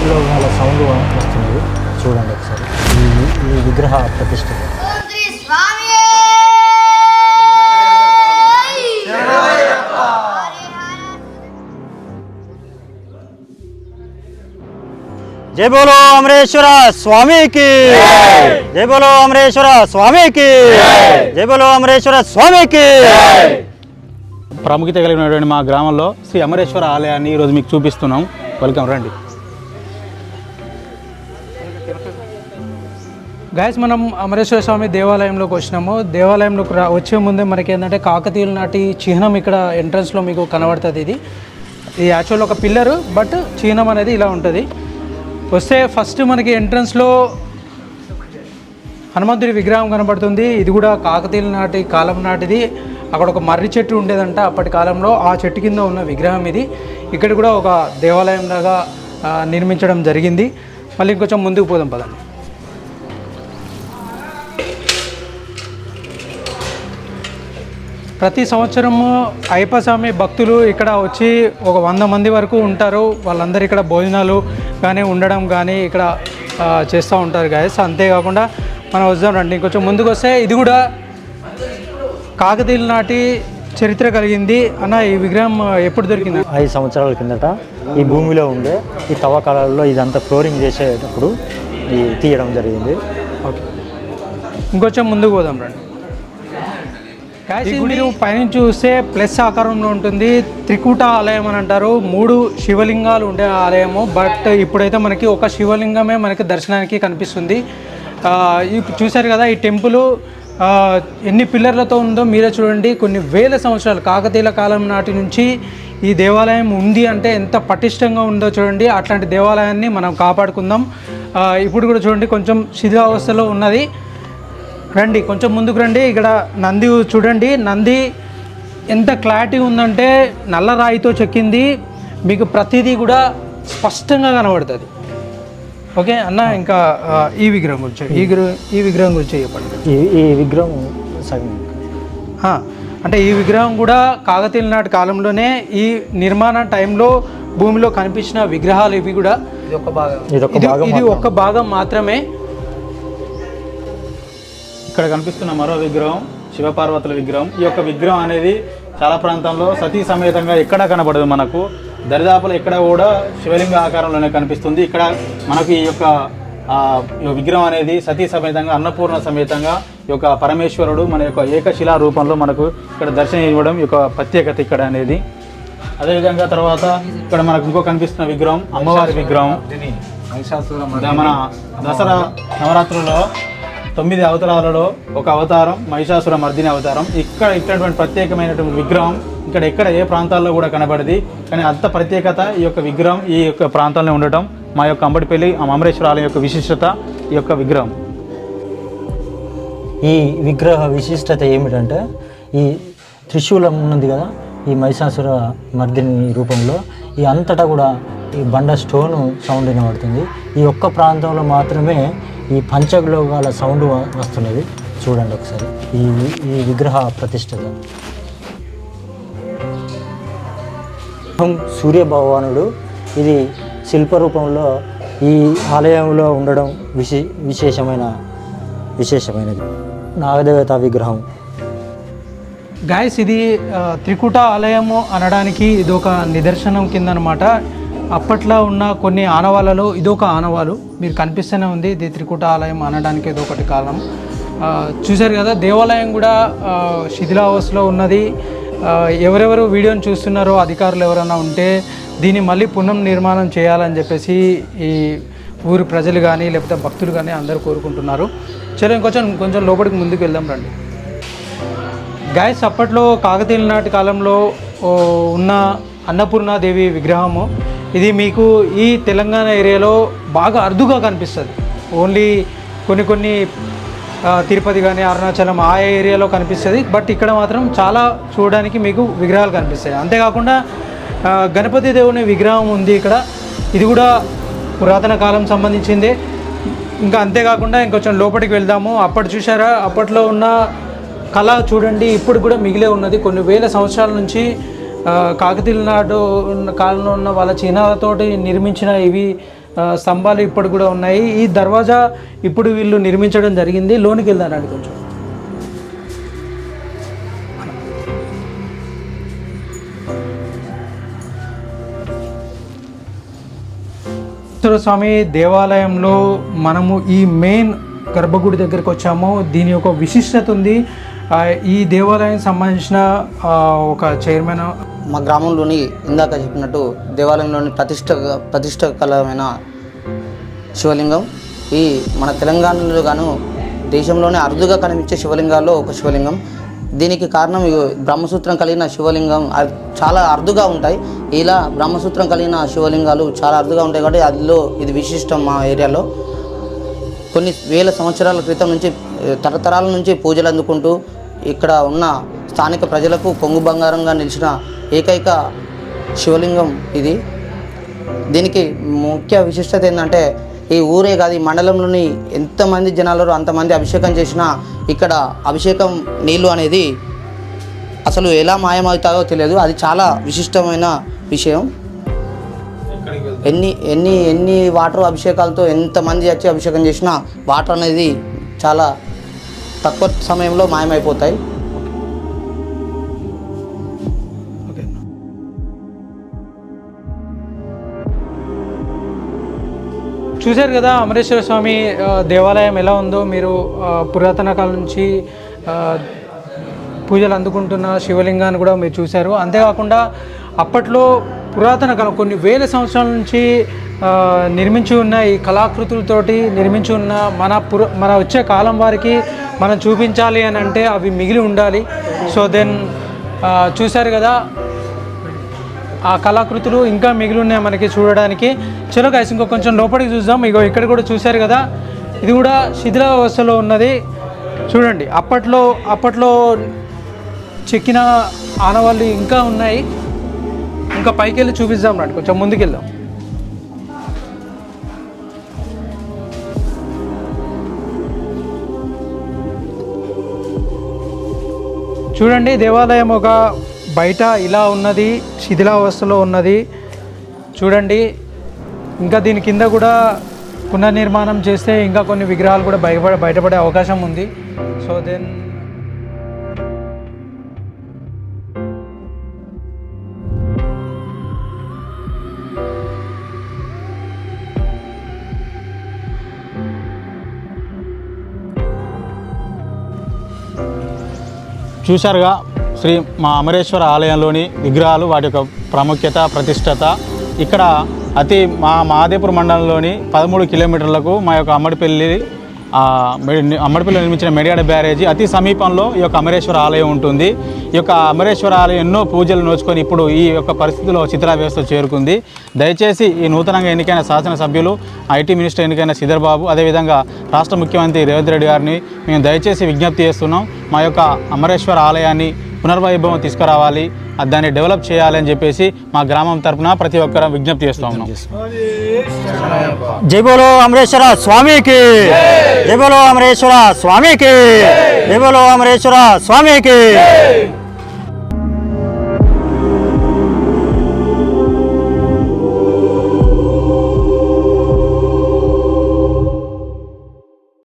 టైంలో వాళ్ళ సౌండ్ వస్తుంది. చూడండి ఒకసారి. ఈ విగ్రహ ప్రతిష్ట. జై బోలో అమరేశ్వర స్వామికి! జై బోలో అమరేశ్వర స్వామికి! జై బోలో అమరేశ్వర స్వామికి! ప్రాముఖ్యత కలిగినటువంటి మా గ్రామంలో శ్రీ అమరేశ్వర ఆలయాన్ని ఈరోజు మీకు చూపిస్తున్నాం. వెల్కమ్ రండి. గాయస్ మనం అమరేశ్వర స్వామి దేవాలయంలోకి వచ్చినాము. దేవాలయంలోకి రా వచ్చే ముందే మనకి ఏంటంటే కాకతీయుల నాటి చిహ్నం ఇక్కడ ఎంట్రన్స్లో మీకు కనబడుతుంది ఇది. ఇది యాక్చువల్ ఒక పిల్లరు బట్ చిహ్నం అనేది ఇలా ఉంటుంది. వస్తే ఫస్ట్ మనకి ఎంట్రన్స్లో హనుమంతుడి విగ్రహం కనబడుతుంది. ఇది కూడా కాకతీయుల నాటి కాలం నాటిది. అక్కడ ఒక మర్రి చెట్టు ఉండేదంట అప్పటి కాలంలో. ఆ చెట్టు కింద ఉన్న విగ్రహం ఇది. ఇక్కడ కూడా ఒక దేవాలయం లాగా నిర్మించడం జరిగింది. మళ్ళీ ఇంకొంచెం ముందుకు పోదాం పదండి. ప్రతి సంవత్సరము అయ్యప్ప స్వామి భక్తులు ఇక్కడ వచ్చి ఒక వంద మంది వరకు ఉంటారు. వాళ్ళందరూ ఇక్కడ భోజనాలు కానీ ఉండడం కానీ ఇక్కడ చేస్తూ ఉంటారు గాయస్ అంతేకాకుండా మనం వద్దాం రండి. ఇంకొంచెం ముందుకు వస్తే ఇది కూడా కాకతీయుల నాటి చరిత్ర కలిగింది. అన్న ఈ విగ్రహం ఎప్పుడు దొరికింది? ఐదు సంవత్సరాల కిందట ఈ భూమిలో ఉండే ఈ తవ్వకాలలో ఇదంతా ఫ్లోరింగ్ చేసేటప్పుడు తీయడం జరిగింది. ఓకే. ఇంకొంచెం ముందుకు పోదాం రండి. ఇది మీరు పైనుంచి చూస్తే ప్లస్ ఆకారంలో ఉంటుంది. త్రికూట ఆలయం అని అంటారు. మూడు శివలింగాలు ఉండే ఆలయము. బట్ ఇప్పుడైతే మనకి ఒక శివలింగమే మనకి దర్శనానికి కనిపిస్తుంది. చూశారు కదా ఈ టెంపుల్ ఎన్ని పిల్లర్లతో ఉందో మీరే చూడండి. కొన్ని వేల సంవత్సరాలు కాకతీయుల కాలం నాటి నుంచి ఈ దేవాలయం ఉంది అంటే ఎంత పటిష్టంగా ఉందో చూడండి. అట్లాంటి దేవాలయాన్ని మనం కాపాడుకుందాం. ఇప్పుడు కూడా చూడండి కొంచెం శిథిలావస్థలో ఉన్నది. రండి కొంచెం ముందుకు రండి. ఇక్కడ నంది చూడండి. నంది ఎంత క్లారిటీ ఉందంటే నల్ల రాయితో చెక్కింది. మీకు ప్రతిదీ కూడా స్పష్టంగా కనబడుతుంది. ఓకే అన్న ఇంకా ఈ విగ్రహం గురించి ఈ విగ్రహం ఈ విగ్రహం గురించి చెప్పండి. ఈ విగ్రహం సగం. అంటే ఈ విగ్రహం కూడా కాకతీయుల నాటి కాలంలోనే ఈ నిర్మాణ టైంలో భూమిలో కనిపించిన విగ్రహాలు ఇవి కూడా. ఇది ఒక భాగం. ఇది ఒక భాగం మాత్రమే. ఇక్కడ కనిపిస్తున్న మరో విగ్రహం శివపార్వతుల విగ్రహం. ఈ యొక్క విగ్రహం అనేది చాలా ప్రాంతాల్లో సతీ సమేతంగా ఎక్కడా కనబడదు మనకు. దరిదాపులు ఎక్కడ కూడా శివలింగ ఆకారంలోనే కనిపిస్తుంది. ఇక్కడ మనకు ఈ యొక్క విగ్రహం అనేది సతీ సమేతంగా అన్నపూర్ణ సమేతంగా ఈ యొక్క పరమేశ్వరుడు మన యొక్క ఏకశిలా రూపంలో మనకు ఇక్కడ దర్శనం ఇవ్వడం ఈ యొక్క ప్రత్యేకత ఇక్కడ అనేది. అదేవిధంగా తర్వాత ఇక్కడ మనకు ఇంకో కనిపిస్తున్న విగ్రహం అమ్మవారి విగ్రహం. మన దసరా నవరాత్రుల్లో తొమ్మిది అవతారాలలో ఒక అవతారం మహిషాసుర మర్దిని అవతారం. ఇక్కడ ఇట్లాంటి ప్రత్యేకమైనటువంటి విగ్రహం ఇక్కడ ఎక్కడ ఏ ప్రాంతాల్లో కూడా కనబడది. కానీ అంత ప్రత్యేకత ఈ యొక్క విగ్రహం ఈ యొక్క ప్రాంతాల్లో ఉండటం మా యొక్క అంబడిపల్లి ఆ అమరేశ్వర ఆలయం యొక్క విశిష్టత ఈ యొక్క విగ్రహం. ఈ విగ్రహ విశిష్టత ఏమిటంటే ఈ త్రిశూలం ఉన్నది కదా ఈ మహిషాసుర మర్దిని రూపంలో. ఈ అంతటా కూడా ఈ బండ స్టోను సౌండ్ వినబడుతుంది. ఈ ఒక్క ప్రాంతంలో మాత్రమే ఈ పంచగ్లోగాల సౌండ్ వస్తున్నది. చూడండి ఒకసారి. ఈ ఈ విగ్రహ ప్రతిష్టత సూర్య భగవానుడు ఇది శిల్ప రూపంలో ఈ ఆలయంలో ఉండడం విశే విశేషమైన విశేషమైనది. నాగదేవత విగ్రహం. గాయస్ ఇది త్రికుట ఆలయము అనడానికి ఇది ఒక నిదర్శనం కింద అనమాట అప్పట్లో ఉన్న కొన్ని ఆనవాళ్ళలో ఇదొక ఆనవాలు మీరు కనిపిస్తూనే ఉంది. ఇది త్రికూట ఆలయం అనడానికి ఇది ఒకటి కారణం. చూశారు కదా దేవాలయం కూడా శిథిలావస్థలో ఉన్నది. ఎవరెవరు వీడియోని చూస్తున్నారో అధికారులు ఎవరైనా ఉంటే దీన్ని మళ్ళీ పునర్నిర్మాణం చేయాలని చెప్పేసి ఈ ఊరి ప్రజలు కానీ లేకపోతే భక్తులు కానీ అందరూ కోరుకుంటున్నారు. చలో ఇంకొంచెం కొంచెం లోపలికి ముందుకు వెళ్దాం రండి. గాయస్ అప్పట్లో కాకతీయుల నాటి కాలంలో ఉన్న అన్నపూర్ణాదేవి విగ్రహము. ఇది మీకు ఈ తెలంగాణ ఏరియాలో బాగా అరుదుగా కనిపిస్తుంది. ఓన్లీ కొన్ని కొన్ని తిరుపతి కానీ అరుణాచలం ఆ ఏరియాలో కనిపిస్తుంది. బట్ ఇక్కడ మాత్రం చాలా చూడడానికి మీకు విగ్రహాలు కనిపిస్తాయి. అంతేకాకుండా గణపతి దేవుని విగ్రహం ఉంది ఇక్కడ. ఇది కూడా పురాతన కాలం సంబంధించిందే. ఇంకా అంతేకాకుండా ఇంకొంచెం లోపలికి వెళ్దాము. అప్పటి చూసారా అప్పట్లో ఉన్న కళ చూడండి. ఇప్పుడు కూడా మిగిలే ఉన్నది. కొన్ని వేల సంవత్సరాల నుంచి కాకతీయుల నాడు కాలంలో ఉన్న వాళ్ళ చిహ్నాలతోటి నిర్మించిన ఇవి స్తంభాలు ఇప్పుడు కూడా ఉన్నాయి. ఈ దర్వాజా ఇప్పుడు వీళ్ళు నిర్మించడం జరిగింది. లోనికి వెళ్దానండి కొంచెం. స్వామి దేవాలయంలో మనము ఈ మెయిన్ గర్భగుడి దగ్గరికి వచ్చాము. దీని యొక్క విశిష్టత ఉంది. ఈ దేవాలయానికి సంబంధించిన ఒక చైర్మన్ మా గ్రామంలోని ఇందాక చెప్పినట్టు దేవాలయంలోని ప్రతిష్ట ప్రతిష్టకలమైన శివలింగం. ఈ మన తెలంగాణలో గాను దేశంలోనే అరుదుగా కనిపించే శివలింగాల్లో ఒక శివలింగం. దీనికి కారణం బ్రహ్మసూత్రం కలిగిన శివలింగం చాలా అరుదుగా ఉంటాయి. ఇలా బ్రహ్మసూత్రం కలిగిన శివలింగాలు చాలా అరుదుగా ఉంటాయి కాబట్టి అందులో ఇది విశిష్టం మా ఏరియాలో. కొన్ని వేల సంవత్సరాల క్రితం నుంచి తరతరాల నుంచి పూజలు అందుకుంటూ ఇక్కడ ఉన్న స్థానిక ప్రజలకు కొంగు బంగారంగా నిలిచిన ఏకైక శివలింగం ఇది. దీనికి ముఖ్య విశిష్టత ఏంటంటే ఈ ఊరే కాదు ఈ మండలంలోని ఎంతమంది జనాలు అంతమంది అభిషేకం చేసినా ఇక్కడ అభిషేకం నీళ్ళు అనేది అసలు ఎలా మాయమవుతాయో తెలియదు. అది చాలా విశిష్టమైన విషయం. ఎన్ని ఎన్ని ఎన్ని వాటర్ అభిషేకాలతో ఎంతమంది వచ్చి అభిషేకం చేసినా వాటర్ అనేది చాలా తక్కువ సమయంలో మాయమైపోతాయి. చూశారు కదా అమరేశ్వర స్వామి దేవాలయం ఎలా ఉందో? మీరు పురాతన కాలం నుంచి పూజలు అందుకుంటున్న శివలింగాన్ని కూడా మీరు చూశారు. అంతేకాకుండా అప్పట్లో పురాతన కాలం కొన్ని వేల సంవత్సరాల నుంచి నిర్మించి ఉన్న ఈ కళాకృతులతోటి నిర్మించి ఉన్న మన పుర మన వచ్చే కాలం వారికి మనం చూపించాలి అని అంటే అవి మిగిలి ఉండాలి. సో దెన్ చూశారు కదా ఆ కళాకృతులు ఇంకా మిగిలి ఉన్నాయి మనకి చూడడానికి. చలో గైస్ ఇంకో కొంచెం లోపలికి చూద్దాం. ఇగో ఇక్కడ కూడా చూశారు కదా ఇది కూడా శిథిలావస్థలో ఉన్నది. చూడండి అప్పట్లో అప్పట్లో చెక్కిన ఆనవాళ్ళు ఇంకా ఉన్నాయి. ఇంకా పైకి వెళ్ళి చూపిద్దాం రండి కొంచెం ముందుకెళ్దాం. చూడండి దేవాలయం ఒక బయట ఇలా ఉన్నది శిథిలావస్థలో ఉన్నది. చూడండి ఇంకా దీని కింద కూడా పునర్నిర్మాణం చేస్తే ఇంకా కొన్ని విగ్రహాలు కూడా బయట బయటపడే అవకాశం ఉంది. సో దెన్ చూశారుగా శ్రీ మా అమరేశ్వర ఆలయంలోని విగ్రహాలు వాటి యొక్క ప్రాముఖ్యత ప్రతిష్టత. ఇక్కడ అతి మా మహాదేపుర మండలంలోని పదమూడు కిలోమీటర్లకు మా యొక్క అమ్మడిపల్లి అమ్మడిపల్లి నిర్మించిన మెడియాడ బ్యారేజీ అతి సమీపంలో ఈ యొక్క అమరేశ్వర ఆలయం ఉంటుంది. ఈ యొక్క అమరేశ్వర ఆలయం ఎన్నో పూజలు నోచుకొని ఇప్పుడు ఈ యొక్క పరిస్థితిలో చిత్రా వ్యవస్థ చేరుకుంది. దయచేసి ఈ నూతనంగా ఎన్నికైన శాసనసభ్యులు ఐటీ మినిస్టర్ ఎన్నికైన శ్రీధర్ అదేవిధంగా రాష్ట్ర ముఖ్యమంత్రి రేవంత్ రెడ్డి గారిని మేము దయచేసి విజ్ఞప్తి చేస్తున్నాం. మా యొక్క అమరేశ్వర ఆలయాన్ని పునర్వైభవం తీసుకురావాలి దాన్ని డెవలప్ చేయాలి అని చెప్పేసి మా గ్రామం తరపున ప్రతి ఒక్కరు విజ్ఞప్తి చేస్తూ ఉన్నాం. జై బోలో అమరేశ్వర స్వామికి! జై బోలో అమరేశ్వర స్వామికి! జై బోలో అమరేశ్వర స్వామికి!